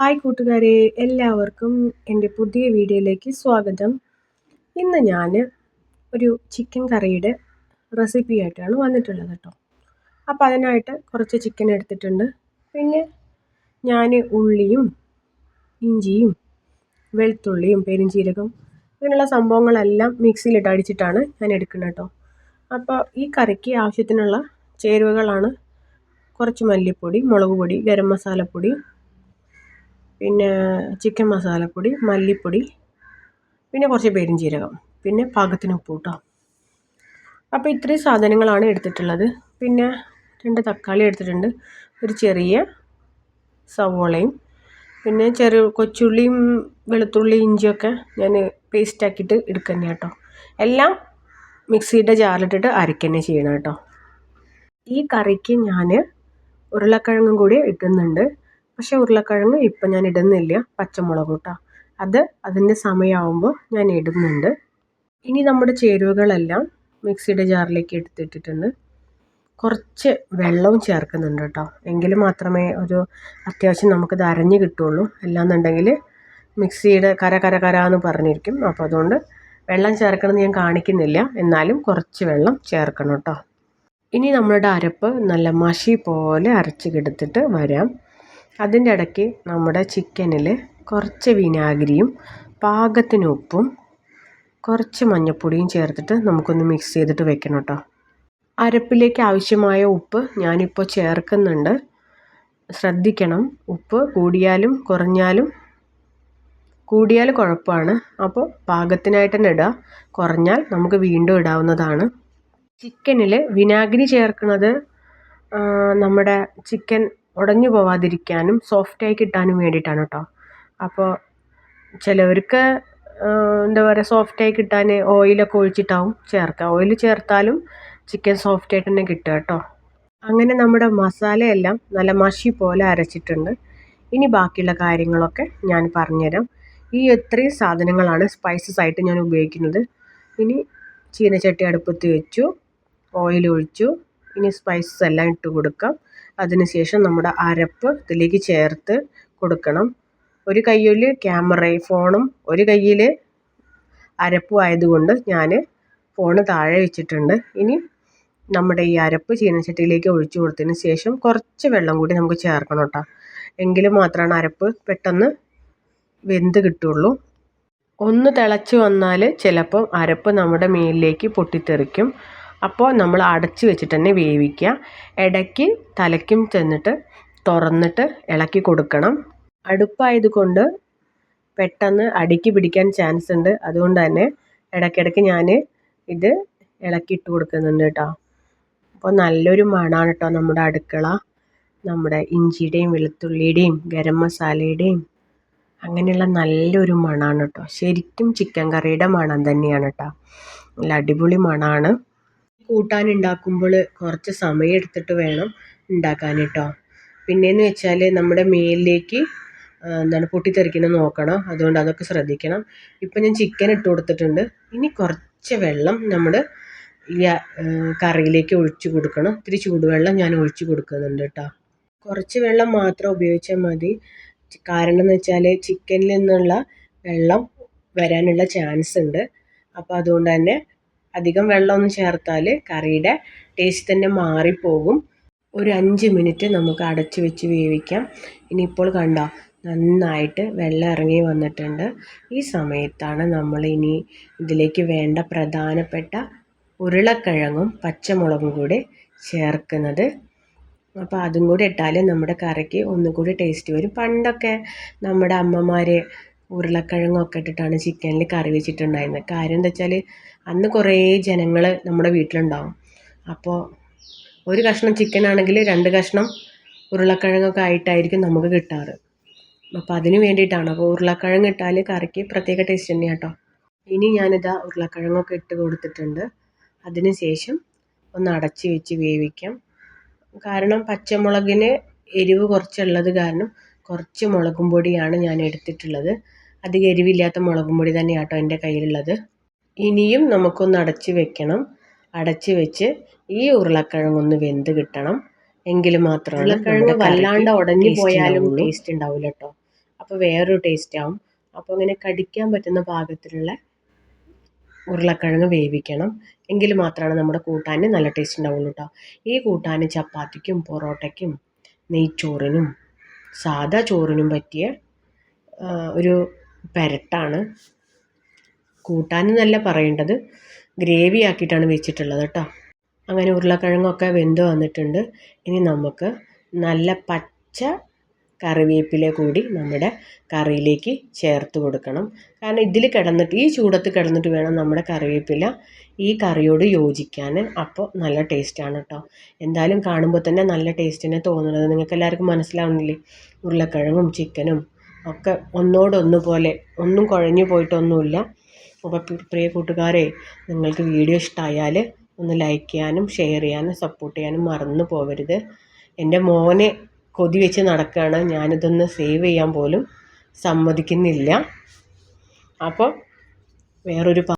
Hi കൂട്ടുകാരെ എല്ലാവർക്കും എന്റെ പുതിയ വീഡിയോയിലേക്ക് സ്വാഗതം. ഇന്ന് ഞാൻ ഒരു ചിക്കൻ കറിയുടെ റെസിപ്പി ആയിട്ടാണ് വന്നിട്ടുള്ളത് കേട്ടോ. അപ്പോൾ അതിനായിട്ട് കുറച്ച് ചിക്കൻ എടുത്തിട്ടുണ്ട്. പിന്നെ ഞാൻ ഉള്ളിയും ഇഞ്ചിയും വെളുത്തുള്ളിയും പെരിഞ്ചീരകം ഇങ്ങനെയുള്ള സംഭവങ്ങളെല്ലാം മിക്സിയിലിട്ട് അടിച്ചിട്ടാണ് ഞാൻ എടുക്കുന്നത് കേട്ടോ. അപ്പോൾ ഈ കറിക്ക് ആവശ്യത്തിനുള്ള ചേരുവകളാണ് കുറച്ച് മല്ലിപ്പൊടി മുളക് പൊടി ഗരം മസാലപ്പൊടി പിന്നെ ചിക്കൻ മസാലപ്പൊടി മല്ലിപ്പൊടി പിന്നെ കുറച്ച് പെരുംജീരകം പിന്നെ പാകത്തിന് ഉപ്പ് കേട്ടോ അപ്പോൾ ഇത്രയും സാധനങ്ങളാണ് എടുത്തിട്ടുള്ളത്. പിന്നെ രണ്ട് തക്കാളി എടുത്തിട്ടുണ്ട്. ഒരു ചെറിയ സവോളയും പിന്നെ ചെറു കൊച്ചുള്ളിയും വെളുത്തുള്ളി ഇഞ്ചിയൊക്കെ ഞാൻ പേസ്റ്റാക്കിയിട്ട് ആക്കിയിട്ട് എടുക്കുന്ന കേട്ടോ. എല്ലാം മിക്സിയുടെ ജാറിലിട്ടിട്ട് അരക്കന്നെ ചെയ്യണം കേട്ടോ. ഈ കറിക്ക് ഞാൻ ഉരുളക്കിഴങ്ങും കൂടി ഇടുന്നുണ്ട്. പക്ഷേ ഉരുളക്കിഴങ്ങ് ഇപ്പം ഞാൻ ഇടുന്നില്ല പച്ചമുളക് കേട്ടോ അത് അതിന്റെ സമയമാകുമ്പോൾ ഞാൻ ഇടുന്നുണ്ട്. ഇനി നമ്മുടെ ചേരുവകളെല്ലാം മിക്സിയുടെ ജാറിലേക്ക് എടുത്തിട്ടിട്ടുണ്ട്. കുറച്ച് വെള്ളവും ചേർക്കുന്നുണ്ട് കേട്ടോ. എങ്കിൽ മാത്രമേ ഒരു അത്യാവശ്യം നമുക്കിത് അരഞ്ഞ് കിട്ടുള്ളൂ അല്ലാന്നുണ്ടെങ്കിൽ മിക്സിയുടെ കര കര കര എന്ന് പറഞ്ഞിരിക്കും. അപ്പോൾ അതുകൊണ്ട് വെള്ളം ചേർക്കണമെന്ന് ഞാൻ കാണിക്കുന്നില്ല. എന്നാലും കുറച്ച് വെള്ളം ചേർക്കണം കേട്ടോ. ഇനി നമ്മളുടെ അരപ്പ് നല്ല മഷി പോലെ അരച്ച് വരാം. അതിന്റെ ഇടയ്ക്ക് നമ്മുടെ ചിക്കനിൽ കുറച്ച് വിനാഗിരിയും പാകത്തിന് ഉപ്പും കുറച്ച് മഞ്ഞൾപ്പൊടിയും ചേർത്തിട്ട് നമുക്കൊന്ന് മിക്സ് ചെയ്തിട്ട് വെക്കണം കേട്ടോ. അരപ്പിലേക്ക് ആവശ്യമായ ഉപ്പ് ഞാനിപ്പോൾ ചേർക്കുന്നുണ്ട്. ശ്രദ്ധിക്കണം ഉപ്പ് കൂടിയാലും കുറഞ്ഞാലും കൂടിയാൽ കുഴപ്പമാണ്. അപ്പോൾ പാകത്തിനായിട്ട് തന്നെ ഇടുക. കുറഞ്ഞാൽ നമുക്ക് വീണ്ടും ഇടാവുന്നതാണ്. ചിക്കനിൽ വിനാഗിരി ചേർക്കുന്നത് നമ്മുടെ ചിക്കൻ ഉടഞ്ഞു പോവാതിരിക്കാനും സോഫ്റ്റായി കിട്ടാനും വേണ്ടിയിട്ടാണ് കേട്ടോ അപ്പോൾ ചിലവർക്ക് എന്താ പറയുക സോഫ്റ്റായി കിട്ടാൻ ഓയിലൊക്കെ ഒഴിച്ചിട്ടാവും ചേർക്കുക ഓയിൽ ചേർത്താലും ചിക്കൻ സോഫ്റ്റായിട്ട് തന്നെ കിട്ടുക കേട്ടോ അങ്ങനെ നമ്മുടെ മസാലയെല്ലാം നല്ല മഷി പോലെ അരച്ചിട്ടുണ്ട്. ഇനി ബാക്കിയുള്ള കാര്യങ്ങളൊക്കെ ഞാൻ പറഞ്ഞുതരാം. ഈ എത്രയും സാധനങ്ങളാണ് സ്പൈസസ് ആയിട്ട് ഞാൻ ഉപയോഗിക്കുന്നത്. ഇനി ചീനച്ചട്ടി അടുപ്പത്ത് വെച്ചു ഓയിൽ ഒഴിച്ചു ഇനി സ്പൈസസ് എല്ലാം ഇട്ട് കൊടുക്കാം. അതിനുശേഷം നമ്മുടെ അരപ്പ് ഇതിലേക്ക് ചേർത്ത് കൊടുക്കണം. ഒരു കയ്യിൽ ക്യാമറയും ഫോണും ഒരു കയ്യിൽ അരപ്പും ആയതുകൊണ്ട് ഞാൻ ഫോണ് താഴെ വെച്ചിട്ടുണ്ട്. ഇനി നമ്മുടെ ഈ അരപ്പ് ചീനച്ചട്ടിയിലേക്ക് ഒഴിച്ചു കൊടുത്തതിന് ശേഷം കുറച്ച് വെള്ളം കൂടി നമുക്ക് ചേർക്കണം കേട്ടോ. എങ്കിൽ മാത്രമാണ് അരപ്പ് പെട്ടെന്ന് വെന്ത് കിട്ടുള്ളൂ. ഒന്ന് തിളച്ച് വന്നാൽ ചിലപ്പം അരപ്പ് നമ്മുടെ മേലിലേക്ക് പൊട്ടിത്തെറിക്കും. അപ്പോൾ നമ്മൾ അടച്ച് വെച്ചിട്ട് തന്നെ വേവിക്കുക. ഇടയ്ക്ക് തലയ്ക്കും ചെന്നിട്ട് തുറന്നിട്ട് ഇളക്കി കൊടുക്കണം. അടുപ്പായതുകൊണ്ട് പെട്ടെന്ന് അടിക്ക് പിടിക്കാൻ ചാൻസ് ഉണ്ട്. അതുകൊണ്ട് തന്നെ ഇടയ്ക്കിടയ്ക്ക് ഞാൻ ഇത് ഇളക്കിയിട്ട് കൊടുക്കുന്നുണ്ട് കേട്ടോ. അപ്പോൾ നല്ലൊരു മണമാണ് കേട്ടോ നമ്മുടെ അടുക്കള. നമ്മുടെ ഇഞ്ചിയുടെയും വെളുത്തുള്ളിയുടെയും ഗരം മസാലയുടെയും അങ്ങനെയുള്ള നല്ലൊരു മണമാണ് കേട്ടോ. ശരിക്കും ചിക്കൻ കറിയുടെ മണം തന്നെയാണ് കേട്ടോ. നല്ല അടിപൊളി മണമാണ്. കൂട്ടാൻ ഉണ്ടാക്കുമ്പോൾ കുറച്ച് സമയം എടുത്തിട്ട് വേണം ഉണ്ടാക്കാൻ കേട്ടോ പിന്നെയെന്ന് വെച്ചാൽ നമ്മുടെ മേലിലേക്ക് എന്താണ് പൊട്ടിത്തെറിക്കുന്നത് നോക്കണം. അതുകൊണ്ട് അതൊക്കെ ശ്രദ്ധിക്കണം. ഇപ്പം ഞാൻ ചിക്കൻ ഇട്ട് കൊടുത്തിട്ടുണ്ട്. ഇനി കുറച്ച് വെള്ളം നമ്മൾ ഈ കറിയിലേക്ക് ഒഴിച്ചു കൊടുക്കണം. ഇത്തിരി ചൂടുവെള്ളം ഞാൻ ഒഴിച്ചു കൊടുക്കുന്നുണ്ട് കേട്ടോ കുറച്ച് വെള്ളം മാത്രം ഉപയോഗിച്ചാൽ മതി. കാരണം എന്ന് വെച്ചാൽ ചിക്കനിൽ നിന്നുള്ള വെള്ളം വരാനുള്ള ചാൻസ് ഉണ്ട്. അപ്പോൾ അതുകൊണ്ട് തന്നെ അധികം വെള്ളമൊന്നും ചേർത്താൽ കറിയുടെ ടേസ്റ്റ് തന്നെ മാറിപ്പോകും. ഒരു അഞ്ച് മിനിറ്റ് നമുക്ക് അടച്ച് വെച്ച് വേവിക്കാം. ഇനിയിപ്പോൾ കണ്ടോ നന്നായിട്ട് വെള്ളം ഇറങ്ങി വന്നിട്ടുണ്ട്. ഈ സമയത്താണ് നമ്മൾ ഇനി ഇതിലേക്ക് വേണ്ട പ്രധാനപ്പെട്ട ഉരുളക്കിഴങ്ങും പച്ചമുളകും കൂടി ചേർക്കുന്നത്. അപ്പോൾ അതും കൂടി ഇട്ടാൽ നമ്മുടെ കറിക്ക് ഒന്നുകൂടി ടേസ്റ്റ് വരും. പണ്ടൊക്കെ നമ്മുടെ അമ്മമാർ ഉരുളക്കിഴങ്ങൊക്കെ ഇട്ടിട്ടാണ് ചിക്കനിൽ കറി വെച്ചിട്ടുണ്ടായിരുന്നത്. കാര്യം എന്താ വെച്ചാൽ അന്ന് കുറേ ജനങ്ങൾ നമ്മുടെ വീട്ടിലുണ്ടാവും. അപ്പോൾ ഒരു കഷ്ണം ചിക്കൻ ആണെങ്കിൽ രണ്ട് കഷ്ണം ഉരുളക്കിഴങ്ങൊക്കെ ആയിട്ടായിരിക്കും നമുക്ക് കിട്ടാറ്. അപ്പോൾ അതിന് വേണ്ടിയിട്ടാണ്. അപ്പോൾ ഉരുളക്കിഴങ്ങ് ഇട്ടാൽ കറിക്ക് പ്രത്യേക ടേസ്റ്റ് തന്നെയാണ് കേട്ടോ ഇനി ഞാനിതാ ഉരുളക്കിഴങ്ങൊക്കെ ഇട്ട് കൊടുത്തിട്ടുണ്ട്. അതിന് ശേഷം ഒന്ന് അടച്ച് വെച്ച് വേവിക്കാം. കാരണം പച്ചമുളകിന് എരിവ് കുറച്ചുള്ളത് കാരണം കുറച്ച് മുളകും പൊടിയാണ് ഞാൻ എടുത്തിട്ടുള്ളത്. അധികം എരിവില്ലാത്ത മുളകും പൊടി തന്നെയാണ് കേട്ടോ എന്റെ കയ്യിലുള്ളത്. ഇനിയും നമുക്കൊന്ന് അടച്ച് വെക്കണം. അടച്ച് വെച്ച് ഈ ഉരുളക്കിഴങ്ങൊന്ന് വെന്ത് കിട്ടണം. എങ്കിൽ മാത്രമാണ് ഉരുളക്കിഴങ്ങ് വല്ലാണ്ട് ഉടഞ്ഞു പോയാലും ടേസ്റ്റ് ഉണ്ടാവില്ല കേട്ടോ അപ്പോൾ വേറൊരു ടേസ്റ്റ് ആവും. അപ്പോൾ ഇങ്ങനെ കടിക്കാൻ പറ്റുന്ന പാകത്തിലുള്ള ഉരുളക്കിഴങ്ങ് വേവിക്കണം. എങ്കിൽ മാത്രമാണ് നമ്മുടെ കൂട്ടാൻ നല്ല ടേസ്റ്റ് ഉണ്ടാവുള്ളൂ കേട്ടോ ഈ കൂട്ടാൻ ചപ്പാത്തിക്കും പൊറോട്ടയ്ക്കും നെയ്ച്ചോറിനും സാധാ ചോറിനും പറ്റിയ ഒരു പെരട്ടാണ്. കൂട്ടാൻ എന്നല്ല പറയേണ്ടത് ഗ്രേവി ആക്കിയിട്ടാണ് വെച്ചിട്ടുള്ളത് കേട്ടോ. അങ്ങനെ ഉരുളക്കിഴങ്ങൊക്കെ വെന്ത് വന്നിട്ടുണ്ട്. ഇനി നമുക്ക് നല്ല പച്ച കറിവേപ്പില കൂടി നമ്മുടെ കറിയിലേക്ക് ചേർത്ത് കൊടുക്കണം. കാരണം ഇതിൽ കിടന്നിട്ട് ഈ ചൂടത്ത് കിടന്നിട്ട് വേണം നമ്മുടെ കറിവേപ്പില ഈ കറിയോട് യോജിക്കാൻ അപ്പോൾ നല്ല ടേസ്റ്റാണ് കേട്ടോ. എന്തായാലും കാണുമ്പോൾ തന്നെ നല്ല ടേസ്റ്റ് തന്നെ തോന്നുന്നത്. നിങ്ങൾക്ക് എല്ലാവർക്കും മനസ്സിലാവുന്നില്ലേ? ഉരുളക്കിഴങ്ങും ചിക്കനും ഒക്കെ ഒന്നോടൊന്നു പോലെ ഒന്നും കുഴഞ്ഞു പോയിട്ടൊന്നുമില്ല. പ്രിയ കൂട്ടുകാരെ നിങ്ങൾക്ക് വീഡിയോ ഇഷ്ടമായാൽ ഒന്ന് ലൈക്ക് ചെയ്യാനും ഷെയർ ചെയ്യാനും സപ്പോർട്ട് ചെയ്യാനും മറന്നു പോകരുത് എന്റെ മോനെ കൊതി വെച്ച് നടക്കുകയാണ്. ഞാനിതൊന്ന് സേവ് ചെയ്യാൻ പോലും സമ്മതിക്കുന്നില്ല. അപ്പോൾ വേറൊരു